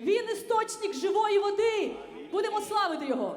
Він істочник живої води. Будемо славити його.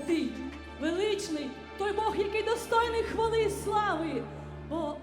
святий, величний той Бог, який достойний хвали і слави. Бо